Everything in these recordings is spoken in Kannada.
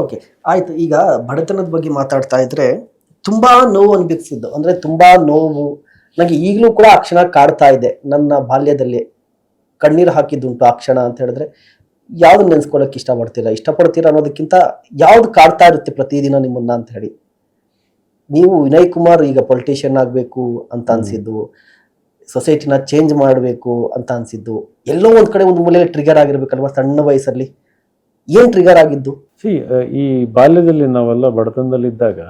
ಓಕೆ ಆಯ್ತು. ಈಗ ಬಡತನದ ಬಗ್ಗೆ ಮಾತಾಡ್ತಾ ಇದ್ರೆ ತುಂಬಾ ನೋವು ಅನ್ಬಿಸಿದ್ದು ಅಂದ್ರೆ ತುಂಬಾ ನೋವು. ನನಗೆ ಈಗಲೂ ಕೂಡ ಆ ಕ್ಷಣ ಕಾಡ್ತಾ ಇದೆ. ನನ್ನ ಬಾಲ್ಯದಲ್ಲಿ ಕಣ್ಣೀರು ಹಾಕಿದ್ದುಂಟು ಆ ಕ್ಷಣ ಅಂತ ಹೇಳಿದ್ರೆ. ಯಾವ್ದು ನೆನ್ಸ್ಕೊಳಕ್ ಇಷ್ಟಪಡ್ತೀರಾ? ಇಷ್ಟಪಡ್ತೀರಾ ಅನ್ನೋದಕ್ಕಿಂತ ಯಾವ್ದು ಕಾಡ್ತಾ ಇರುತ್ತೆ ಪ್ರತಿದಿನ ನಿಮ್ಮನ್ನ ಅಂತ ಹೇಳಿ. ನೀವು ವಿನಯ್ ಕುಮಾರ್ ಈಗ ಪೊಲಿಟಿಷಿಯನ್ ಆಗಬೇಕು ಅಂತ ಅನ್ಸಿದ್ದು. ಸೊಸೈಟಿನ ಚೇಂಜ್ ಮಾಡಬೇಕು ಅಂತ ಅನ್ಸಿದ್ದು. ಎಲ್ಲೋ ಒಂದ್ ಕಡೆ ಒಂದು ಮೂಲೆಯಲ್ಲಿ ಟ್ರಿಗರ್ ಆಗಿರ್ಬೇಕಲ್ವಾ ಸಣ್ಣ ವಯಸ್ಸಲ್ಲಿ? ಏನ್ ಟ್ರಿಗರ್ ಆಗಿದ್ದು? ಸಿ ಈ ಬಾಲ್ಯದಲ್ಲಿ ನಾವೆಲ್ಲ ಬಡತನದಲ್ಲಿದ್ದಾಗ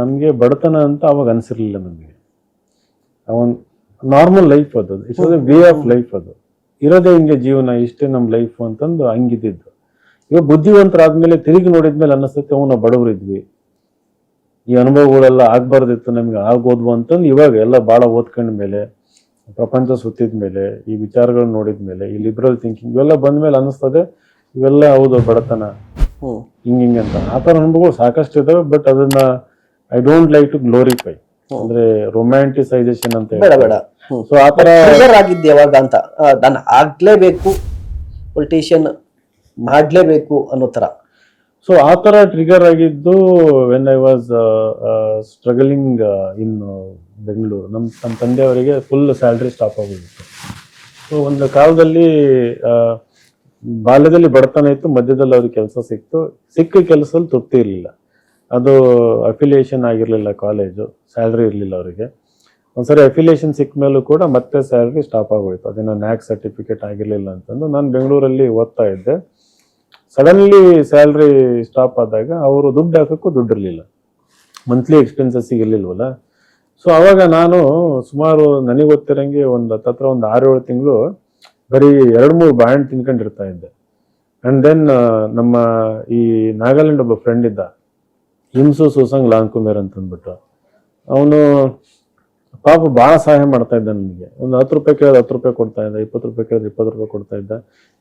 ನಮಗೆ ಬಡತನ ಅಂತ ಅವಾಗ ಅನಿಸಿರಲಿಲ್ಲ ನಮಗೆ. ಅವನ್ ನಾರ್ಮಲ್ ಲೈಫ್ ಅದು. ಇಟ್ಸ್ ವೇ ಆಫ್ ಲೈಫ್ ಅದು. ಇರೋದೇ ಹಿಂಗೆ ಜೀವನ ಇಷ್ಟೇ ನಮ್ಮ ಲೈಫ್ ಅಂತಂದು ಹಂಗಿದ್ದಿದ್ದು. ಇವಾಗ ಬುದ್ಧಿವಂತರಾದ್ಮೇಲೆ ತಿರುಗಿ ನೋಡಿದ್ಮೇಲೆ ಅನ್ನಿಸ್ತೈತೆ ಅವನು ಬಡವರಿದ್ವಿ ಈ ಅನುಭವಗಳೆಲ್ಲ ಆಗ್ಬಾರ್ದಿತ್ತು ನಮ್ಗೆ ಆಗೋದ್ವು ಅಂತಂದು ಇವಾಗ ಎಲ್ಲ ಭಾಳ ಓದ್ಕೊಂಡ ಮೇಲೆ ಪ್ರಪಂಚ ಸುತ್ತಿದ ಮೇಲೆ ಈ ವಿಚಾರಗಳನ್ನ ನೋಡಿದ ಮೇಲೆ ಈ ಲಿಬ್ರಲ್ ಥಿಂಕಿಂಗ್ ಇವೆಲ್ಲ ಬಂದ್ಮೇಲೆ ಅನ್ನಿಸ್ತದೆ ಇವೆಲ್ಲ ಹೌದು ಬಡತನ. ಹಿಂಗ್ ಹಿಂಗೆ ಅಂತ. ಆ ಥರ ಅನುಭವಗಳು ಸಾಕಷ್ಟು ಇದಾವೆ ಬಟ್ ಅದನ್ನ I don't like to glorify ಅಂದ್ರೆ ರೊಮ್ಯಾಂಟಿಸೈಸೇಷನ್ ಅಂತ ಬೇಡ ಬೇಡ. ಸೊ ಆ ಥರ ಆಗಿದ್ದು ಯಾವಾಗ ಅಂತ ನಾನು ಆಗ್ಲೇಬೇಕು ಪೊಲಿಟಿಷಿಯನ್ ಮಾಡಲೇಬೇಕು ಅನ್ನೋ ಥರ. ಸೊ ಆ ಥರ ಟ್ರಿಗರ್ ಆಗಿದ್ದು when I was struggling in Bengaluru ನಮ್ಮ ನಮ್ಮ ತಂದೆಯವರಿಗೆ ಫುಲ್ ಸ್ಯಾಲ್ರಿ ಸ್ಟಾಪ್ ಆಗೋಗಿತ್ತು. ಸೊ ಒಂದು ಕಾಲದಲ್ಲಿ ಬಾಲ್ಯದಲ್ಲಿ ಬಡತನ ಇತ್ತು, ಮಧ್ಯದಲ್ಲಿ ಅವ್ರಿಗೆ ಕೆಲಸ ಸಿಕ್ತು. ಸಿಕ್ಕ ಕೆಲಸದಲ್ಲಿ ತೃಪ್ತಿ ಇರಲಿಲ್ಲ. ಅದು ಅಫಿಲಿಯೇಷನ್ ಆಗಿರಲಿಲ್ಲ ಕಾಲೇಜು ಸ್ಯಾಲ್ರಿ ಇರಲಿಲ್ಲ ಅವರಿಗೆ. ಒಂದ್ಸರಿ ಅಫಿಲಿಯೇಷನ್ ಸಿಕ್ಕ ಮೇಲೂ ಕೂಡ ಮತ್ತೆ ಸ್ಯಾಲ್ರಿ ಸ್ಟಾಪ್ ಆಗೋಯ್ತು. ಅದೇನೋ ನ್ಯಾಕ್ ಸರ್ಟಿಫಿಕೇಟ್ ಆಗಿರಲಿಲ್ಲ ಅಂತಂದು ನಾನು ಬೆಂಗಳೂರಲ್ಲಿ ಓದ್ತಾ ಇದ್ದೆ. ಸಡನ್ಲಿ ಸ್ಯಾಲ್ರಿ ಸ್ಟಾಪ್ ಆದಾಗ ಅವರು ದುಡ್ಡು ಹಾಕಕ್ಕೂ ದುಡ್ಡು ಇರಲಿಲ್ಲ. ಮಂತ್ಲಿ ಎಕ್ಸ್ಪೆನ್ಸಸ್ ಇರಲಿಲ್ವಲ್ಲ ಸೊ ಅವಾಗ ನಾನು ಸುಮಾರು ನನಗೆ ಗೊತ್ತಿರಂಗೆ ಒಂದು ಹತ್ತತ್ರ ಒಂದು ಆರು ಏಳು ತಿಂಗಳು ಬರೀ ಎರಡು ಮೂರು ಬ್ಯಾಂಡ್ ತಿನ್ಕೊಂಡಿರ್ತಾ ಇದ್ದೆ. ಅಂಡ್ ದೆನ್ ನಮ್ಮ ಈ ನಾಗಾಲ್ಯಾಂಡ್ ಒಬ್ಬ ಫ್ರೆಂಡ್ ಇದ್ದ. ಹಿಂಸು ಸುಸಂಗ್ ಅಂತ ಅಂದ್ಬಿಟ್ಟು. ಅವನು ಪಾಪ ಭಾಳ ಸಹಾಯ ಮಾಡ್ತಾ ಇದ್ದ ನನಗೆ. ಒಂದು ಹತ್ತು ರೂಪಾಯಿ ಕೇಳಿದ ಹತ್ತು ರೂಪಾಯಿ ಕೊಡ್ತಾ ಇದ್ದ, ಇಪ್ಪತ್ತು ರೂಪಾಯಿ ಕೇಳಿದ್ರೆ ಇಪ್ಪತ್ತು ರೂಪಾಯಿ ಕೊಡ್ತಾ ಇದ್ದ.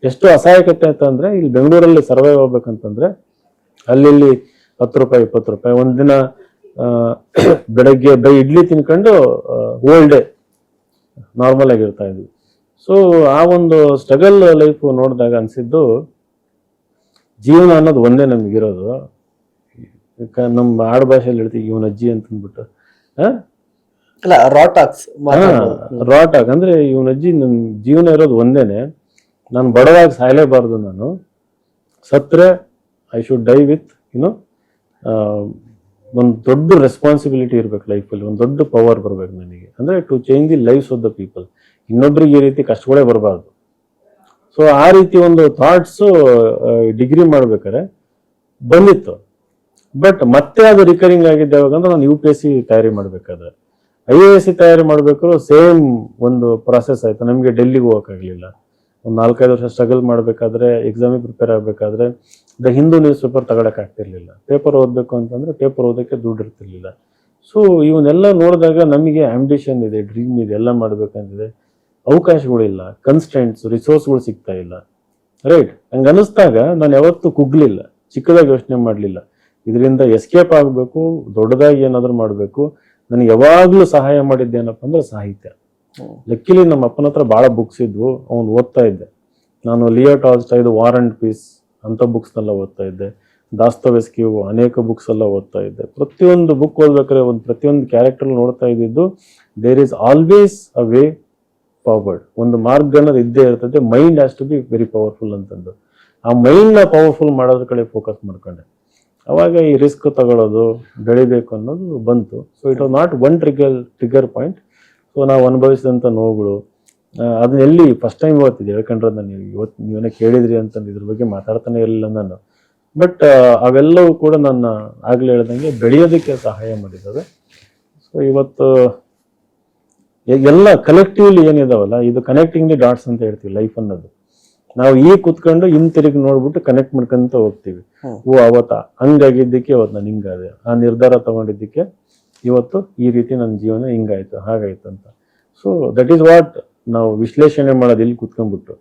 ಎಷ್ಟು ಅಸಹಾಯಕತೆ ಆಯ್ತು ಅಂದ್ರೆ, ಇಲ್ಲಿ ಬೆಂಗಳೂರಲ್ಲಿ ಸರ್ವೈವ್ ಆಗ್ಬೇಕಂತಂದ್ರೆ ಅಲ್ಲಿ ಹತ್ತು ರೂಪಾಯಿ, ಇಪ್ಪತ್ತು ರೂಪಾಯಿ. ಒಂದಿನ ದಿನ ಬೆಳಗ್ಗೆ ಬೈ ಇಡ್ಲಿ ತಿನ್ಕೊಂಡು ಓಲ್ಡ್ ಡೇ ನಾರ್ಮಲ್ ಆಗಿರ್ತಾ ಇದ್ವಿ. ಸೊ ಆ ಒಂದು ಸ್ಟ್ರಗಲ್ ಲೈಫ್ ನೋಡಿದಾಗ ಅನಿಸಿದ್ದು ಜೀವನ ಅನ್ನೋದು ಒಂದೇ ನಮಗಿರೋದು. ನಮ್ಮ ಆಡು ಭಾಷೆಯಲ್ಲಿ ಹೇಳ್ತೀವಿ ಇವನ ಅಜ್ಜಿ ಅಂತ ಅಂದ್ಬಿಟ್ಟು ಆ? ಅಲ್ಲ ರಾಟಾಕ್ಸ್ ರಾಟಾಕ್ ಅಂದರೆ ಅಂದ್ರೆ ಇವನ ಅಜ್ಜಿ ನನ್ನ ಜೀವನ ಇರೋದು ಒಂದೇನೆ. ನಾನು ಬಡವಾಗಿ ಸಾಯಲೇಬಾರ್ದು ನಾನು. ಸತ್ರೆ I should die with you know ಒಂದು ದೊಡ್ಡ ರೆಸ್ಪಾನ್ಸಿಬಿಲಿಟಿ ಇರ್ಬೇಕು ಲೈಫಲ್ಲಿ ಒಂದು ದೊಡ್ಡ ಪವರ್ ಬರ್ಬೇಕು ನನಗೆ ಅಂದ್ರೆ to change the lives of the people ಇನ್ನೊಬ್ರಿಗೆ ಈ ರೀತಿ ಕಷ್ಟಗಳೇ ಬರಬಾರ್ದು. ಸೊ ಆ ರೀತಿ ಒಂದು ಥಾಟ್ಸು ಡಿಗ್ರಿ ಮಾಡ್ಬೇಕಾದ್ರೆ ಬಂದಿತ್ತು. ಬಟ್ ಮತ್ತೆ ಅದು ರಿಕರಿಂಗ್ ಆಗಿದ್ದೆ ಯಾವಾಗಂದ್ರೆ ನಾನು ಯು ಪಿ ಎಸ್ ಸಿ ತಯಾರಿ ಮಾಡ್ಬೇಕಾದ್ರೆ. ಐ ಎ ಎಸ್ ಸಿ ತಯಾರಿ ಮಾಡಬೇಕಾದ್ರೂ ಸೇಮ್ ಒಂದು ಪ್ರಾಸೆಸ್ ಆಯ್ತು. ನಮಗೆ ಡೆಲ್ಲಿಗೆ ಹೋಗೋಕ್ಕಾಗಲಿಲ್ಲ. ಒಂದು ನಾಲ್ಕೈದು ವರ್ಷ ಸ್ಟ್ರಗಲ್ ಮಾಡಬೇಕಾದ್ರೆ ಎಕ್ಸಾಮಿಗೆ ಪ್ರಿಪೇರ್ ಆಗಬೇಕಾದ್ರೆ ದ ಹಿಂದೂ ನ್ಯೂಸ್ ಪೇಪರ್ ತಗೊಳಕ್ಕೆ ಆಗ್ತಿರ್ಲಿಲ್ಲ. ಪೇಪರ್ ಓದಬೇಕು ಅಂತಂದರೆ ಪೇಪರ್ ಓದೋಕ್ಕೆ ದುಡ್ಡು ಇರ್ತಿರ್ಲಿಲ್ಲ. ಸೊ ಇವನ್ನೆಲ್ಲ ನೋಡಿದಾಗ ನಮಗೆ ಆಂಬಿಷನ್ ಇದೆ ಡ್ರೀಮ್ ಇದೆ, ಎಲ್ಲ ಮಾಡಬೇಕಂತಿದೆ. ಅವಕಾಶಗಳಿಲ್ಲ ಕನ್ಸ್ಟೆಂಟ್ಸ್ ರಿಸೋರ್ಸ್ಗಳು ಸಿಗ್ತಾ ಇಲ್ಲ. ರೈಟ್ ಹಂಗೆ ಅನಿಸ್ದಾಗ ನಾನು ಯಾವತ್ತೂ ಕುಗ್ಲಿಲ್ಲ, ಚಿಕ್ಕದಾಗಿ ಯೋಚನೆ ಮಾಡಲಿಲ್ಲ. ಇದರಿಂದ ಎಸ್ಕೇಪ್ ಆಗಬೇಕು, ದೊಡ್ಡದಾಗಿ ಏನಾದರೂ ಮಾಡಬೇಕು. ನನಗೆ ಯಾವಾಗಲೂ ಸಹಾಯ ಮಾಡಿದ್ದೇನಪ್ಪ ಅಂದ್ರೆ ಸಾಹಿತ್ಯ. ಲಕ್ಕಿಲಿ ನಮ್ಮ ಅಪ್ಪನ ಹತ್ರ ಭಾಳ ಬುಕ್ಸ್ ಇದ್ವು, ಅವ್ನು ಓದ್ತಾ ಇದ್ದೆ. ನಾನು ಲಿಯೋ ಟಾಲ್ಸ್ಟಾಯ್ದು ವಾರ್ ಅಂಡ್ ಪೀಸ್ ಅಂತ ಬುಕ್ಸ್ನೆಲ್ಲ ಓದ್ತಾ ಇದ್ದೆ. ದಾಸ್ತವೆಸ್ಕಿವು ಅನೇಕ ಬುಕ್ಸ್ ಎಲ್ಲ ಓದ್ತಾ ಇದ್ದೆ. ಪ್ರತಿಯೊಂದು ಬುಕ್ ಓದ್ಬೇಕಾದ್ರೆ ಒಂದು, ಪ್ರತಿಯೊಂದು ಕ್ಯಾರೆಕ್ಟರ್ ನೋಡ್ತಾ ಇದ್ದಿದ್ದು there is always a way forward ಒಂದು ಮಾರ್ಗ ಅನ್ನೋದು ಇದ್ದೇ ಇರ್ತದೆ mind has to be very powerful ಅಂತಂದು ಆ ಮೈಂಡ್ನ ಪವರ್ಫುಲ್ ಮಾಡೋದ್ರ ಕಡೆ ಫೋಕಸ್ ಮಾಡ್ಕೊಂಡೆ. ಅವಾಗ ಈ ರಿಸ್ಕ್ ತಗೊಳ್ಳೋದು ಬೆಳಿಬೇಕು ಅನ್ನೋದು ಬಂತು. So it was not one trigger trigger point so ನಾವು ಅನುಭವಿಸಿದಂಥ ನೋವುಗಳು ಅದನ್ನ ಎಲ್ಲಿ ಫಸ್ಟ್ ಟೈಮ್ ಇವತ್ತಿದೆ ಹೇಳ್ಕೊಂಡ್ರೆ ನಾನು ಇವತ್ತು ನೀವೇನೇ ಕೇಳಿದ್ರಿ ಅಂತ ಇದ್ರ ಬಗ್ಗೆ ಮಾತಾಡ್ತಾನೆ ಇರಲಿಲ್ಲ ನಾನು. ಬಟ್ ಅವೆಲ್ಲವೂ ಕೂಡ ನನ್ನ ಆಗ್ಲೇ ಹೇಳ್ದಂಗೆ ಬೆಳೆಯೋದಕ್ಕೆ ಸಹಾಯ ಮಾಡಿದ್ದಾವೆ ಸೊ ಇವತ್ತು ಎಲ್ಲ ಕಲೆಕ್ಟಿವ್ಲಿ ಏನಿದಾವಲ್ಲ ಇದು ಕನೆಕ್ಟಿಂಗ್ ದಿ ಡಾಟ್ಸ್ ಅಂತ ಹೇಳ್ತೀವಿ ಲೈಫ್ ಅನ್ನೋದು. ನಾವು ಈ ಕುತ್ಕೊಂಡು ಹಿಂತಿರುಗಿ ನೋಡ್ಬಿಟ್ಟು ಕನೆಕ್ಟ್ ಮಾಡ್ಕೊಂತ ಹೋಗ್ತೀವಿ. ಓ ಅವತ್ತ ಹಂಗಾಗಿದ್ದಕ್ಕೆ ಅವತ್ತು ನಾನು ಹಿಂಗಾದೆ ಆ ನಿರ್ಧಾರ ತಗೊಂಡಿದ್ದಕ್ಕೆ ಇವತ್ತು ಈ ರೀತಿ ನನ್ನ ಜೀವನ ಹಿಂಗಾಯ್ತು, ಹಾಗಾಯ್ತು ಅಂತ. ಸೊ ದಟ್ ಈಸ್ ವಾಟ್ ನಾವು ವಿಶ್ಲೇಷಣೆ ಮಾಡೋದು ಇಲ್ಲಿ ಕುತ್ಕೊಂಡ್ಬಿಟ್ಟು.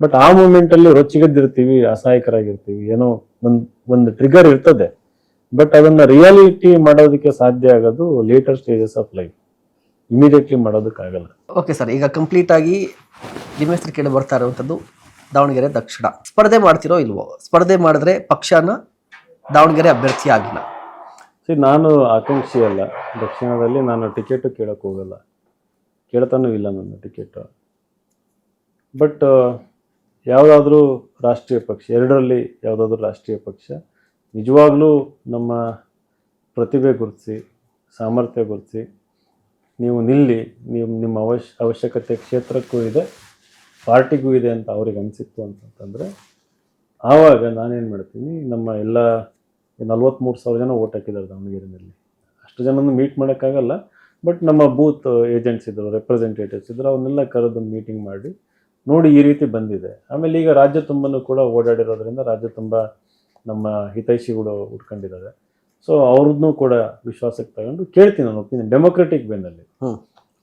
ಬಟ್ ಆ ಮೂಮೆಂಟ್ ಅಲ್ಲಿ ರೊಚ್ಚಿಗೆದ್ದಿರ್ತೀವಿ, ಅಸಹಾಯಕರಾಗಿರ್ತೀವಿ, ಏನೋ ಒಂದು ಒಂದು ಟ್ರಿಗರ್ ಇರ್ತದೆ. ಬಟ್ ಅದನ್ನ ರಿಯಾಲಿಟಿ ಮಾಡೋದಕ್ಕೆ ಸಾಧ್ಯ ಆಗೋದು later stages of life immediately ಮಾಡೋದಕ್ಕಾಗಲ್ಲ okay sir ಈಗ ಕಂಪ್ಲೀಟ್ ಆಗಿ ನಿಮ್ಮ ಕೇಳಿ ಬರ್ತಾ ಇರುವಂಥದ್ದು ದಾವಣಗೆರೆ ದಕ್ಷಿಣ. ಸ್ಪರ್ಧೆ ಮಾಡ್ತಿರೋ ಇಲ್ವೋ? ಸ್ಪರ್ಧೆ ಮಾಡಿದ್ರೆ ಪಕ್ಷನ ದಾವಣಗೆರೆ ಅಭ್ಯರ್ಥಿ ಆಗಿಲ್ಲ. ಸಿ ನಾನು ಆಕಾಂಕ್ಷಿ ಅಲ್ಲ. ದಕ್ಷಿಣದಲ್ಲಿ ನಾನು ಟಿಕೆಟು ಕೇಳೋಕ್ಕೆ ಹೋಗಲ್ಲ. ಕೇಳ್ತಾನೂ ಇಲ್ಲ ನನ್ನ ಟಿಕೆಟು. ಬಟ್ ಯಾವುದಾದ್ರೂ ರಾಷ್ಟ್ರೀಯ ಪಕ್ಷ, ಎರಡರಲ್ಲಿ ಯಾವುದಾದ್ರೂ ರಾಷ್ಟ್ರೀಯ ಪಕ್ಷ, ನಿಜವಾಗ್ಲೂ ನಮ್ಮ ಪ್ರತಿಭೆ ಗುರುತಿಸಿ, ಸಾಮರ್ಥ್ಯ ಗುರುತಿಸಿ, ನೀವು ನಿಲ್ಲಿ, ನೀವು ನಿಮ್ಮ ಅವಶ್ಯ, ಅವಶ್ಯಕತೆ ಕ್ಷೇತ್ರಕ್ಕೂ ಇದೆ, ಪಾರ್ಟಿಗೂ ಇದೆ ಅಂತ ಅವ್ರಿಗೆ ಅನಿಸಿತ್ತು ಅಂತಂತಂದರೆ ಆವಾಗ ನಾನೇನು ಮಾಡ್ತೀನಿ, ನಮ್ಮ ಎಲ್ಲ ನಲ್ವತ್ತ್ಮೂರು ಸಾವಿರ ಜನ ಓಟ್ ಹಾಕಿದ್ದಾರೆ ದಾವಣಗೆರೆಯಲ್ಲಿ ಅಷ್ಟು ಜನನ ಮೀಟ್ ಮಾಡೋಕ್ಕಾಗಲ್ಲ ಬಟ್ ನಮ್ಮ ಬೂತ್ ಏಜೆಂಟ್ಸ್ ಇದ್ದರು ರೆಪ್ರೆಸೆಂಟೇಟಿವ್ಸ್ ಇದ್ದರು ಅವನ್ನೆಲ್ಲ ಕರೆದು ಮೀಟಿಂಗ್ ಮಾಡಿ ನೋಡಿ ಈ ರೀತಿ ಬಂದಿದೆ. ಆಮೇಲೆ ಈಗ ರಾಜ್ಯ ತುಂಬನೂ ಕೂಡ ಓಡಾಡಿರೋದ್ರಿಂದ ರಾಜ್ಯ ತುಂಬ ನಮ್ಮ ಹಿತೈಷಿಗಳು ಉಟ್ಕೊಂಡಿದ್ದಾರೆ. ಸೊ ಅವ್ರದ್ದು ಕೂಡ ವಿಶ್ವಾಸಕ್ಕೆ ತಗೊಂಡು ಕೇಳ್ತೀನಿ ನಾನು ಒಪ್ಪಿನ ಡೆಮೊಕ್ರೆಟಿಕ್ ಬೆನ್ನಲ್ಲಿ.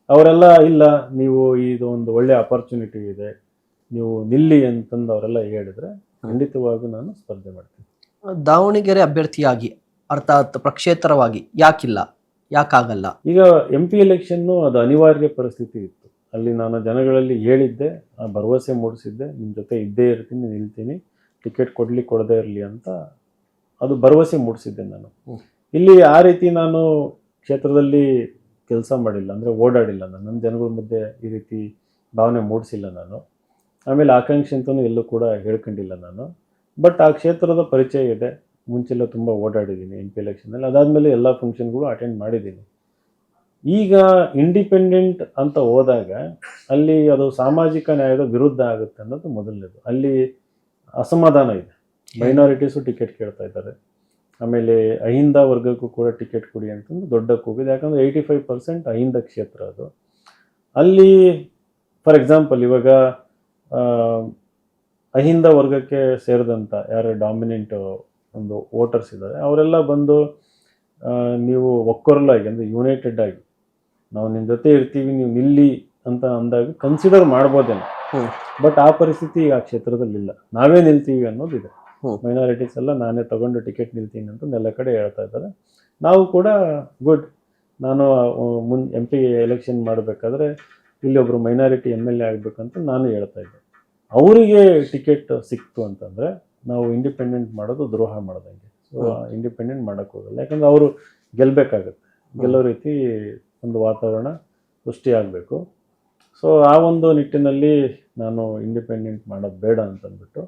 ಅವರೆಲ್ಲ ಇಲ್ಲ ನೀವು ಇದು ಒಂದು ಒಳ್ಳೆ ಅಪರ್ಚುನಿಟಿ ಇದೆ ನೀವು ನಿಲ್ಲಿ ಅಂತಂದು ಅವರೆಲ್ಲ ಹೇಳಿದ್ರೆ ಖಂಡಿತವಾಗೂ ನಾನು ಸ್ಪರ್ಧೆ ಮಾಡ್ತೀನಿ. ದಾವಣಗೆರೆ ಅಭ್ಯರ್ಥಿಯಾಗಿ ಅರ್ಥಾತ್ ಪ್ರಕ್ಷೇತರವಾಗಿ ಯಾಕಿಲ್ಲ ಯಾಕಾಗಲ್ಲ? ಈಗ ಎಂ ಪಿ ಎಲೆಕ್ಷನ್ನು ಅದು ಅನಿವಾರ್ಯ ಪರಿಸ್ಥಿತಿ ಇತ್ತು. ಅಲ್ಲಿ ನಾನು ಜನಗಳಲ್ಲಿ ಹೇಳಿದ್ದೆ ಆ ಭರವಸೆ ಮೂಡಿಸಿದ್ದೆ ನಿಮ್ಮ ಜೊತೆ ಇದ್ದೇ ಇರ್ತೀನಿ ನಿಲ್ತೀನಿ ಟಿಕೆಟ್ ಕೊಡಲಿ ಕೊಡದೇ ಇರಲಿ ಅಂತ ಅದು ಭರವಸೆ ಮೂಡಿಸಿದ್ದೆ ನಾನು. ಇಲ್ಲಿ ಆ ರೀತಿ ನಾನು ಕ್ಷೇತ್ರದಲ್ಲಿ ಕೆಲಸ ಮಾಡಿಲ್ಲ ಅಂದರೆ ಓಡಾಡಿಲ್ಲ ನಾನು. ನನ್ನ ಜನಗಳ ಮಧ್ಯೆ ಈ ರೀತಿ ಭಾವನೆ ಮೂಡಿಸಿಲ್ಲ ನಾನು. ಆಮೇಲೆ ಆಕಾಂಕ್ಷೆ ಅಂತಲೂ ಎಲ್ಲೂ ಕೂಡ ಹೇಳ್ಕೊಂಡಿಲ್ಲ ನಾನು. ಬಟ್ ಆ ಕ್ಷೇತ್ರದ ಪರಿಚಯ ಇದೆ. ಮುಂಚೆಲ್ಲ ತುಂಬ ಓಡಾಡಿದ್ದೀನಿ ಎಂ ಪಿ ಎಲೆಕ್ಷನಲ್ಲಿ ಅದಾದಮೇಲೆ ಎಲ್ಲ ಫಂಕ್ಷನ್ಗಳು ಅಟೆಂಡ್ ಮಾಡಿದ್ದೀನಿ. ಈಗ ಇಂಡಿಪೆಂಡೆಂಟ್ ಅಂತ ಹೋದಾಗ ಅಲ್ಲಿ ಅದು ಸಾಮಾಜಿಕ ನ್ಯಾಯದ ವಿರುದ್ಧ ಆಗುತ್ತೆ ಅನ್ನೋದು ಮೊದಲನೇದು. ಅಲ್ಲಿ ಅಸಮಾಧಾನ ಇದೆ. ಮೈನಾರಿಟೀಸು ಟಿಕೆಟ್ ಕೇಳ್ತಾ ಇದ್ದಾರೆ. ಆಮೇಲೆ ಅಹಿಂದ ವರ್ಗಕ್ಕೂ ಕೂಡ ಟಿಕೆಟ್ ಕೊಡಿ ಅಂತಂದು ದೊಡ್ಡ ಕೂಗಿದೆ ಯಾಕಂದರೆ ಏಯ್ಟಿ ಫೈವ್ ಪರ್ಸೆಂಟ್ ಅಹಿಂದ ಕ್ಷೇತ್ರ ಅದು. ಅಲ್ಲಿ ಫಾರ್ ಎಕ್ಸಾಂಪಲ್ ಇವಾಗ ಅಹಿಂದ ವರ್ಗಕ್ಕೆ ಸೇರಿದಂಥ ಯಾರು ಡಾಮಿನೆಂಟ್ ಒಂದು ವೋಟರ್ಸ್ ಇದ್ದಾರೆ ಅವರೆಲ್ಲ ಬಂದು ನೀವು ಒಕ್ಕೊರಲಾಗಿ ಅಂದರೆ ಯುನೈಟೆಡ್ ಆಗಿ ನಾವು ನಿಮ್ಮ ಜೊತೆ ಇರ್ತೀವಿ ನೀವು ನಿಲ್ಲಿ ಅಂತ ಅಂದಾಗ ಕನ್ಸಿಡರ್ ಮಾಡ್ಬೋದೇನೋ. ಬಟ್ ಆ ಪರಿಸ್ಥಿತಿ ಈಗ ಆ ಕ್ಷೇತ್ರದಲ್ಲಿ ಇಲ್ಲ. ನಾವೇ ನಿಲ್ತೀವಿ ಅನ್ನೋದಿದೆ. ಮೈನಾರಿಟೀಸ್ ಎಲ್ಲ ನಾನೇ ತಗೊಂಡು ಟಿಕೆಟ್ ನಿಲ್ತೀನಿ ಅಂತ ಎಲ್ಲ ಕಡೆ ಹೇಳ್ತಾ ಇದ್ದಾರೆ. ನಾವು ಕೂಡ ಗುಡ್ ನಾನು ಮುನ್ ಎಂ ಪಿ ಎಲೆಕ್ಷನ್ ಮಾಡಬೇಕಾದ್ರೆ ಇಲ್ಲಿ ಒಬ್ಬರು ಮೈನಾರಿಟಿ ಎಂ ಎಲ್ ಎ ಆಗಬೇಕಂತ ನಾನು ಹೇಳ್ತಾ ಇದ್ದೆ. ಅವರಿಗೆ ಟಿಕೆಟ್ ಸಿಕ್ತು ಅಂತಂದರೆ ನಾವು ಇಂಡಿಪೆಂಡೆಂಟ್ ಮಾಡೋದು ದ್ರೋಹ ಮಾಡ್ದಂಗೆ. ಸೊ ಇಂಡಿಪೆಂಡೆಂಟ್ ಮಾಡೋಕ್ಕೆ ಹೋಗಲ್ಲ. ಯಾಕಂದ್ರೆ ಅವರು ಗೆಲ್ಲಬೇಕಾಗತ್ತೆ ಗೆಲ್ಲೋ ರೀತಿ ಒಂದು ವಾತಾವರಣ ಸೃಷ್ಟಿಯಾಗಬೇಕು ಸೊ ಆ ಒಂದು ನಿಟ್ಟಿನಲ್ಲಿ ನಾನು ಇಂಡಿಪೆಂಡೆಂಟ್ ಮಾಡೋದು ಬೇಡ ಅಂತಂದ್ಬಿಟ್ಟು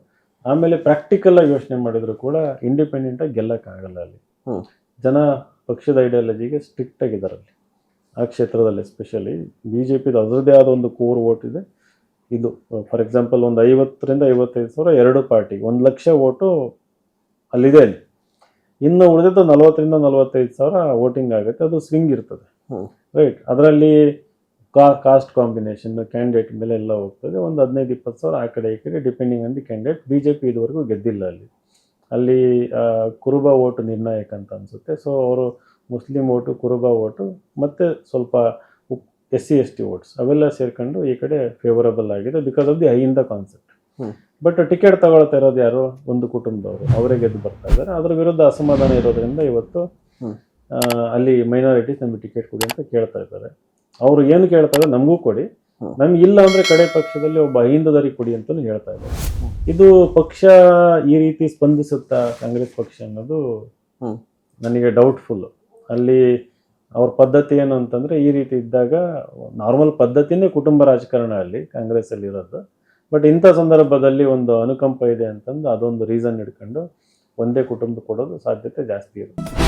ಆಮೇಲೆ ಪ್ರಾಕ್ಟಿಕಲಾಗಿ ಯೋಚನೆ ಮಾಡಿದರೂ ಕೂಡ ಇಂಡಿಪೆಂಡೆಂಟಾಗಿ ಗೆಲ್ಲಕ್ಕಾಗಲ್ಲ ಅಲ್ಲಿ. ಜನ ಪಕ್ಷದ ಐಡಿಯಾಲಜಿಗೆ ಸ್ಟ್ರಿಕ್ಟ್ ಆಗಿದ್ದಾರೆ ಅಲ್ಲಿ. ಆ ಕ್ಷೇತ್ರದಲ್ಲಿ ಎಸ್ಪೆಷಲಿ ಬಿ ಜೆ ಪಿದು ಅದರದ್ದೇ ಆದ ಒಂದು ಕೋರ್ ವೋಟ್ ಇದೆ. ಇದು ಫಾರ್ ಎಕ್ಸಾಂಪಲ್ ಒಂದು ಐವತ್ತರಿಂದ ಐವತ್ತೈದು ಸಾವಿರ ಎರಡು ಪಾರ್ಟಿ ಒಂದು ಲಕ್ಷ ಓಟು ಅಲ್ಲಿದೆ ಅಲ್ಲಿ. ಇನ್ನು ಉಳಿದಿದ್ದು ನಲವತ್ತರಿಂದ ನಲವತ್ತೈದು ಸಾವಿರ ವೋಟಿಂಗ್ ಆಗುತ್ತೆ ಅದು ಸ್ವಿಂಗ್ ಇರ್ತದೆ. ರೈಟ್ ಅದರಲ್ಲಿ ಕಾ ಕಾಸ್ಟ್ ಕಾಂಬಿನೇಷನ್ ಕ್ಯಾಂಡಿಡೇಟ್ ಮೇಲೆ ಎಲ್ಲ ಹೋಗ್ತದೆ. ಒಂದು ಹದಿನೈದು ಇಪ್ಪತ್ತು ಸಾವಿರ ಆ ಕಡೆ ಈ ಕಡೆ depending on the candidate B J P ಇದುವರೆಗೂ ಗೆದ್ದಿಲ್ಲ ಅಲ್ಲಿ. ಅಲ್ಲಿ ಕುರುಬ ಓಟು ನಿರ್ಣಾಯಕ ಅಂತ ಅನಿಸುತ್ತೆ. ಸೊ ಅವರು ಮುಸ್ಲಿಂ ಓಟು ಕುರುಬ ಓಟು ಮತ್ತು ಸ್ವಲ್ಪ S C S T votes ಅವೆಲ್ಲ ಸೇರ್ಕೊಂಡು ಈ ಕಡೆ ಫೇವರಬಲ್ ಆಗಿದೆ ಬಿಕಾಸ್ ಆಫ್ ದಿ ಐಯಿಂದ ಕಾನ್ಸೆಪ್ಟ್ ಬಟ್ ಟಿಕೆಟ್ ತಗೊಳ್ತಾ ಇರೋದು ಯಾರು ಒಂದು ಕುಟುಂಬದವರು ಅವರೇ ಗೆದ್ದು ಬರ್ತಾ ಇದ್ದಾರೆ. ಅದ್ರ ವಿರುದ್ಧ ಅಸಮಾಧಾನ ಇರೋದ್ರಿಂದ ಇವತ್ತು ಅಲ್ಲಿ ಮೈನಾರಿಟೀಸ್ ನಮಗೆ ಟಿಕೆಟ್ ಕೊಡಿ ಅಂತ ಕೇಳ್ತಾ ಇದ್ದಾರೆ. ಅವರು ಏನು ಕೇಳ್ತಾ ಇದ್ದಾರೆ ನಮಗೂ ಕೊಡಿ. ನಮ್ಗೆ ಇಲ್ಲ ಅಂದ್ರೆ ಕಡೆ ಪಕ್ಷದಲ್ಲಿ ಒಬ್ಬ ಅಹಿಂದದರಿ ಕೊಡಿ ಅಂತಲೂ ಹೇಳ್ತಾ ಇದ್ದಾರೆ. ಇದು ಪಕ್ಷ ಈ ರೀತಿ ಸ್ಪಂದಿಸುತ್ತಾ ಕಾಂಗ್ರೆಸ್ ಪಕ್ಷ ಅನ್ನೋದು ನನಗೆ ಡೌಟ್ಫುಲ್ ಅಲ್ಲಿ ಅವ್ರ ಪದ್ಧತಿ ಏನು ಅಂತಂದ್ರೆ ಈ ರೀತಿ ಇದ್ದಾಗ ನಾರ್ಮಲ್ ಪದ್ಧತಿನೇ ಕುಟುಂಬ ರಾಜಕಾರಣ ಅಲ್ಲಿ ಕಾಂಗ್ರೆಸ್ ಅಲ್ಲಿ ಇರೋದು. ಬಟ್ ಇಂಥ ಸಂದರ್ಭದಲ್ಲಿ ಒಂದು ಅನುಕಂಪ ಇದೆ ಅಂತಂದು ಅದೊಂದು ರೀಸನ್ ಹಿಡ್ಕೊಂಡು ಒಂದೇ ಕುಟುಂಬ ಕೊಡೋದು ಸಾಧ್ಯತೆ ಜಾಸ್ತಿ ಇರುತ್ತೆ.